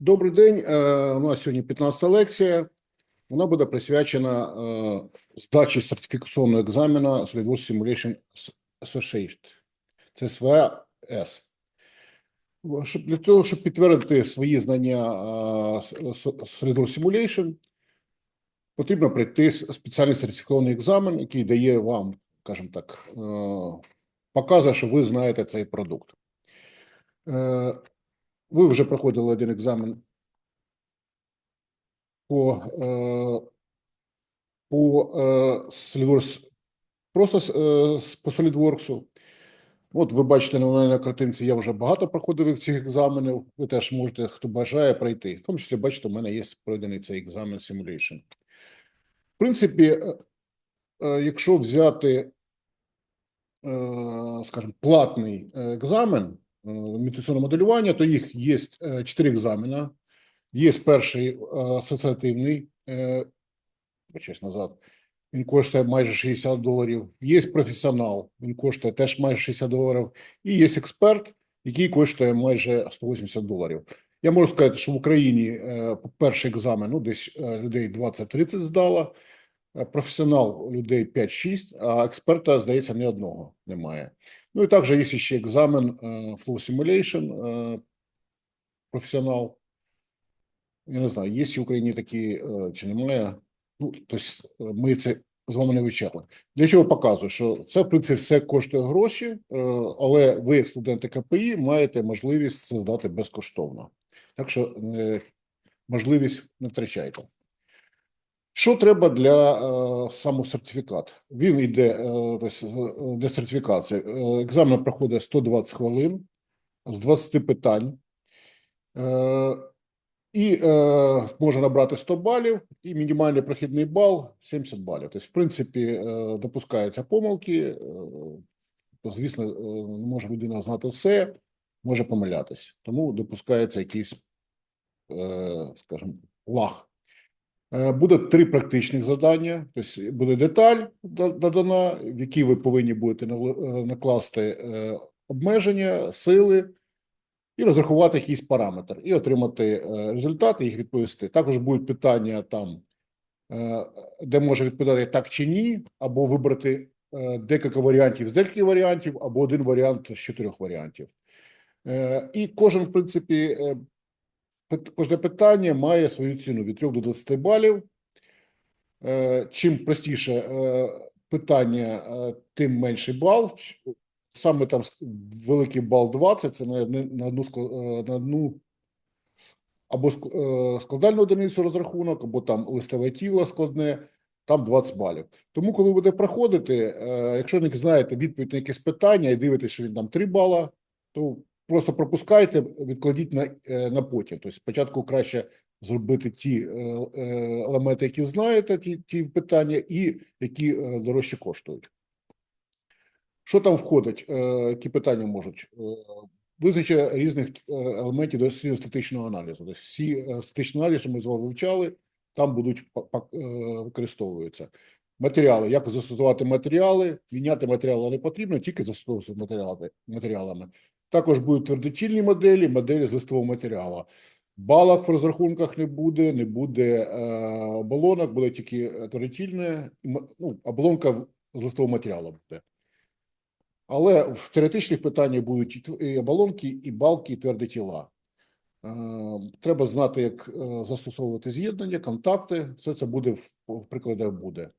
Добрий день. Е, У нас сьогодні 15 лекція. Вона буде присвячена е, здачі сертифікаційного екзамену SolidWorks Simulation Associate. СВС. Для того, щоб підтвердити свої знання е, SolidWorks Simulation, потрібно пройти спеціальний сертифікований екзамен, який дає вам, скажімо так, е, показує, що ви знаєте цей продукт. Ви вже проходили один екзамен по, е, по е, просто е, по SolidWorks. От ви бачите на мене на картинці, я вже багато проходив цих екзаменів. Ви теж можете, хто бажає, пройти. В тому числі, бачите, у мене є пройдений цей екзамен Simulation. В принципі, якщо взяти, скажімо, платний екзамен е, моделювання, то їх є е, чотири екзамена. Є перший е, асоціативний, е, назад, він коштує майже 60 доларів. Є професіонал, він коштує теж майже 60 доларів. І є експерт, який коштує майже 180 доларів. Я можу сказати, що в Україні перший екзамен ну, десь людей 20-30 здало, професіонал людей 5-6, а експерта, здається, ні одного немає. Ну і також є ще екзамен е, Flow Simulation, е, професіонал. Я не знаю, є в Україні такі е, чи немає. Ну, тобто ми це з вами не вивчали. Для чого показую? Що це, в принципі, все коштує гроші, е, але ви, як студенти КПІ, маєте можливість це здати безкоштовно. Так що е, можливість не втрачайте. Що треба для е, самосертифікат? Він йде е, е, для сертифікації. Е, екзамен проходить 120 хвилин з 20 питань. Е, і е, можна набрати 100 балів, і мінімальний прохідний бал 70 балів. Тобто, в принципі, е, допускаються помилки. Е, звісно, не може людина знати все, може помилятись. Тому допускається якийсь, е, скажімо, лаг. Е, Буде три практичних завдання. Тобто буде деталь да- додана, в якій ви повинні будете е, накласти е, обмеження, сили і розрахувати якийсь параметр, і отримати результати, їх відповісти. Також будуть питання там, де може відповідати так чи ні, або вибрати декілька варіантів з декількох варіантів, або один варіант з чотирьох варіантів. І кожен, в принципі, кожне питання має свою ціну від 3 до 20 балів. Е, Чим простіше е, питання, е, тим менший бал. Саме там великий бал 20, це на, одну на одну або складальну одиницю розрахунок, або там листове тіло складне, там 20 балів. Тому, коли ви будете проходити, якщо не знаєте відповідь на якесь питання і дивитесь, що він там 3 бала, то просто пропускайте, відкладіть на, е, на потім. Тобто спочатку краще зробити ті е, е, елементи, які знаєте, ті, ті питання, і які дорожче коштують. Що там входить? Які питання можуть? Визначення різних елементів дослідження статичного аналізу. Тобто всі статичні аналізи, ми з вами вивчали, там будуть використовуються. Матеріали, як застосувати матеріали, міняти матеріали не потрібно, тільки застосовувати матеріалами. Також будуть твердотільні моделі, моделі з листового матеріалу. Балок в розрахунках не буде, не буде е, оболонок, буде тільки е, твердотільне, ну, оболонка з листового матеріалу буде. Але в теоретичних питаннях будуть і оболонки, і балки, і тверді тіла. Е, Треба знати, як е, застосовувати з'єднання, контакти. Все це буде в, в прикладах буде.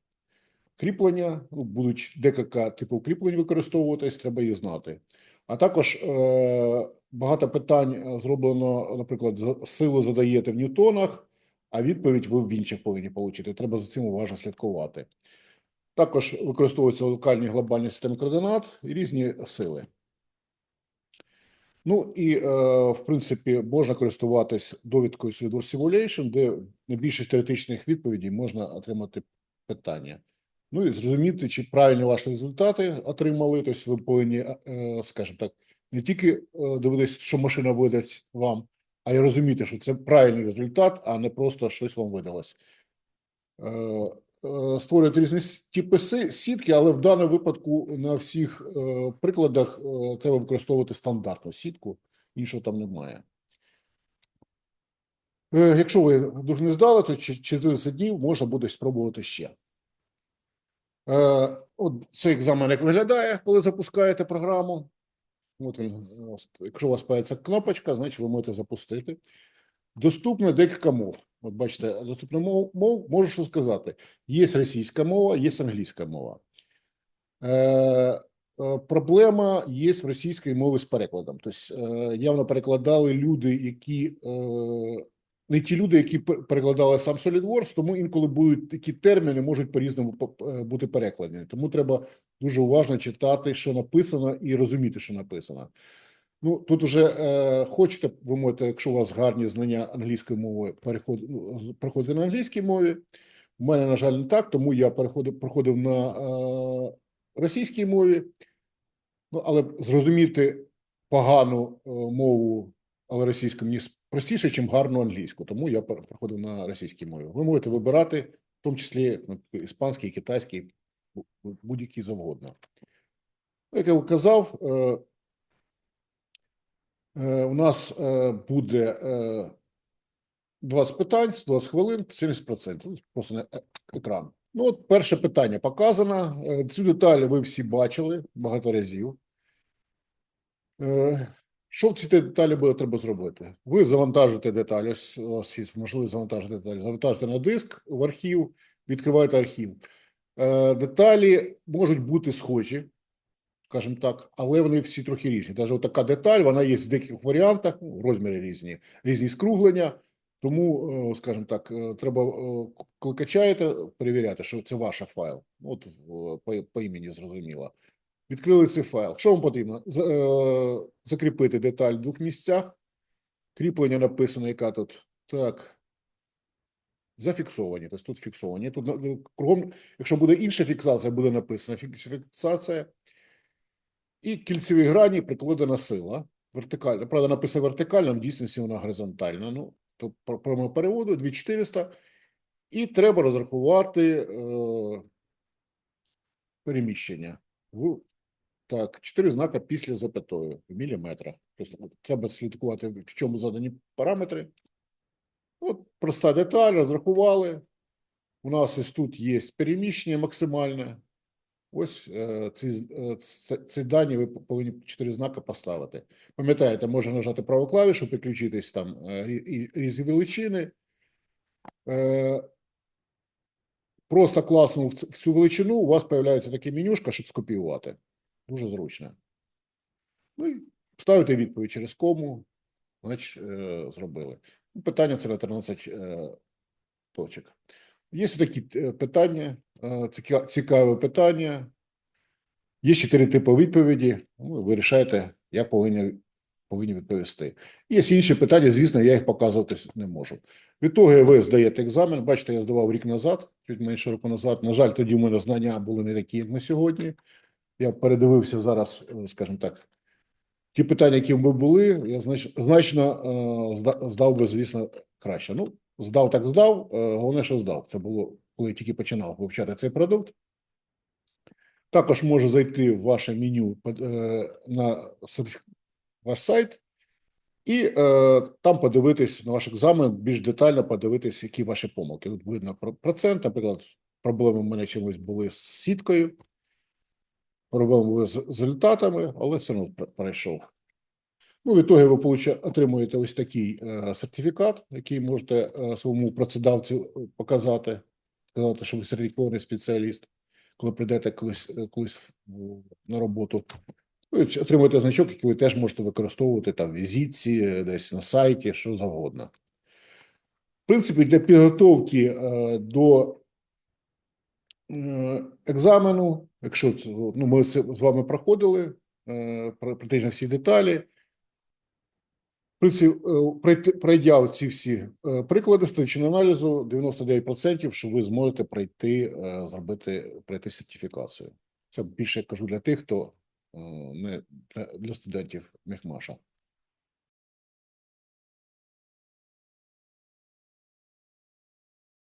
Кріплення, ну, будуть декілька типів кріплень використовуватись, треба їх знати. А також е, багато питань е, зроблено, наприклад, силу задаєте в ньютонах, а відповідь ви в інших повинні отримати. Треба за цим уважно слідкувати. Також використовуються локальні глобальні системи координат і різні сили. Ну і, е, в принципі, можна користуватись довідкою SolidWorks Simulation, де на більшість теоретичних відповідей можна отримати питання. Ну і зрозуміти, чи правильні ваші результати отримали. Тобто ви повинні, е, скажімо так, не тільки е, дивитися, що машина видасть вам, а й розуміти, що це правильний результат, а не просто щось вам видалось. Е, е, Створюють різні типи сітки, але в даному випадку на всіх е, прикладах е, треба використовувати стандартну сітку, іншого там немає. Е, Якщо ви не здали, то чи- 14 днів можна буде спробувати ще. Е, От цей екзамен як виглядає, коли запускаєте програму. От він, якщо у вас появиться кнопочка, значить ви можете запустити. Доступно декілька мов. От бачите, доступно мов, мов можу що сказати. Є російська мова, є англійська мова. Е, е, проблема є в російській мові з перекладом. Тобто е, явно перекладали люди, які не ті люди, які перекладали сам SolidWorks, тому інколи будуть такі терміни, можуть по- е, бути перекладені. Тому треба дуже уважно читати, що написано, і розуміти, що написано. Ну тут уже е, хочете, ви можете, якщо у вас гарні знання англійської мови, переход, ну, переходити на англійській мові. У мене, на жаль, не так, тому я переходив, проходив на е, російській мові. Ну, але зрозуміти погану е, мову, але російську мені простіше, ніж гарну англійську. Тому я пер- переходив на російській мові. Ви можете вибирати, в тому числі ну, іспанський, китайський, бу- бу- будь-який завгодно. Ну, Як я казав, е, е, у нас е, буде е, 20 питань, 20 хвилин, 70%. Ну, Просто на е- екран. Ну, от перше питання показано. Цю деталь ви всі бачили багато разів. Що в цій деталі буде треба зробити? Ви завантажите деталі, у вас є можливість завантажити деталі. Завантажите на диск в архів, відкриваєте архів. Е, Деталі можуть бути схожі, скажімо так, але вони всі трохи різні. Навіть така деталь, вона є в деяких варіантах, ну, розміри різні, різні скруглення. Тому, е, скажімо так, е, треба, е, коли качаєте, перевіряти, що це ваш файл. От по, по імені зрозуміло. Відкрили цей файл. Що вам потрібно? Е, Закріпити деталь в двох місцях. Кріплення написано, яка тут. Так. Зафіксовані. Тобто тут фіксовані. Тут кругом, якщо буде інша фіксація, буде написано фікс- фіксація. І кільцеві грані прикладена сила. Вертикальна. Правда, написано вертикально, в дійсності вона горизонтальна. Ну, то прямо переводу 2400. І треба розрахувати е, переміщення. В, так, чотири знака після запятої в міліметрах. Тобто треба слідкувати, в чому задані параметри. От проста деталь, розрахували. У нас ось тут є переміщення максимальне. Ось е, ці, е, ці дані ви повинні чотири знака поставити. Пам'ятаєте, можна нажати праву клавішу, підключитись там е, різні величини. Просто класнув в в цю величину, у вас з'являється таке менюшка, щоб скопіювати. Дуже зручно. Ну і ставите відповідь через кому, значить, е, зробили. Ну, Питання це на 13 е, точок. Є такі е, питання, цікаве питання. Є чотири типи відповіді. Ну, ви вирішаєте, як повинні, повинні відповісти. Є інші питання, звісно, я їх показувати не можу. Відтоді ви здаєте екзамен. Бачите, я здавав рік назад, чуть менше року назад. На жаль, тоді в мене знання були не такі, як на сьогодні. Я передивився зараз, е, скажімо так, ті питання, які би були, я знач- значно е, здав би, звісно, краще. Ну, здав так здав. е, Головне, що здав. Це було, коли я тільки починав вивчати цей продукт. Також може зайти в ваше меню на ваш сайт і там подивитись на ваш екзамен, більш детально подивитись, які ваші помилки. Тут видно про- процент, наприклад, проблеми в мене чимось були з сіткою, проблеми були з, результатами, але все одно пройшов. Ну, в ітогі ви отримуєте ось такий е, сертифікат, який можете е, своєму працедавцю е, показати, сказати, що ви сертифікований спеціаліст, коли прийдете колись, колись на роботу. Ч- отримуєте значок, який ви теж можете використовувати там в візитці, десь на сайті, що завгодно. В принципі, для підготовки до екзамену, якщо ну, ми з вами проходили е, практично всі деталі. Е, пройдя ці всі е, приклади статичного аналізу, 99%, що ви зможете пройти, е, зробити, пройти сертифікацію. Це більше кажу для тих, хто е, не для студентів Мехмаша.